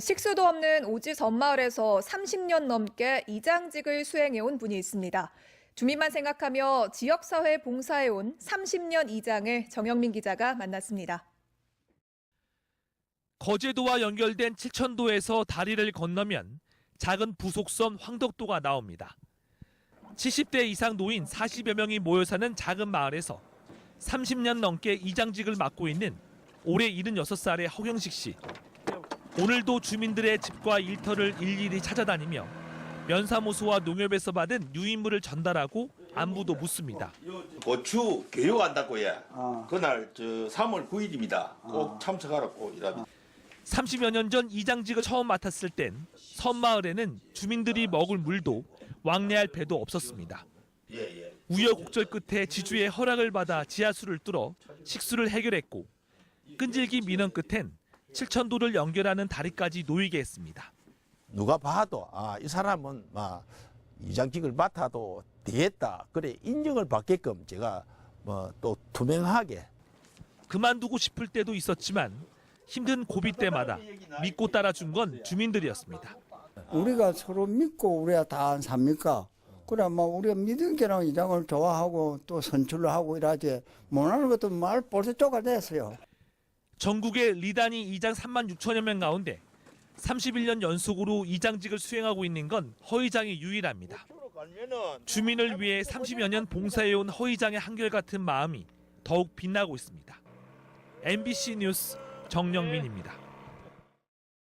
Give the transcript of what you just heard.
식수도 없는 오지 섬마을에서 30년 넘게 이장직을 수행해온 분이 있습니다. 주민만 생각하며 지역사회 봉사해온 30년 이장을 정영민 기자가 만났습니다. 거제도와 연결된 칠천도에서 다리를 건너면 작은 부속섬 황덕도가 나옵니다. 70대 이상 노인 40여 명이 모여 사는 작은 마을에서 30년 넘게 이장직을 맡고 있는 올해 76살의 허경식 씨. 오늘도 주민들의 집과 일터를 일일이 찾아다니며 면사무소와 농협에서 받은 유인물을 전달하고 안부도 묻습니다. 고추 교육한다고 해. 어. 그날 저 3월 9일입니다. 꼭 어. 참석하라고 이랍니다. 30여 년 전 이장직을 처음 맡았을 땐 섬마을에는 주민들이 먹을 물도 왕래할 배도 없었습니다. 예, 예. 우여곡절 끝에 지주의 허락을 받아 지하수를 뚫어 식수를 해결했고 끈질기 민원 끝엔 칠천도를 연결하는 다리까지 놓이게 했습니다. 누가 봐도 아 이 사람은 막 이장직을 맡아도 되겠다 그래 인정을 받게끔 제가 뭐 또 투명하게 그만두고 싶을 때도 있었지만 힘든 고비 때마다 믿고 따라준 건 주민들이었습니다. 우리가 서로 믿고 우리가 다 안 삽니까? 그래, 뭐, 우리가 믿은 게랑 이장을 좋아하고 또 선출을 하고 이러지. 못하는 것도 말 벌써 쪼가됐어요. 전국의 리단이 이장 3만 6천여 명 가운데 31년 연속으로 이장직을 수행하고 있는 건 허이장이 유일합니다. 주민을 위해 30여 년 봉사해온 허이장의 한결같은 마음이 더욱 빛나고 있습니다. MBC 뉴스 정영민입니다.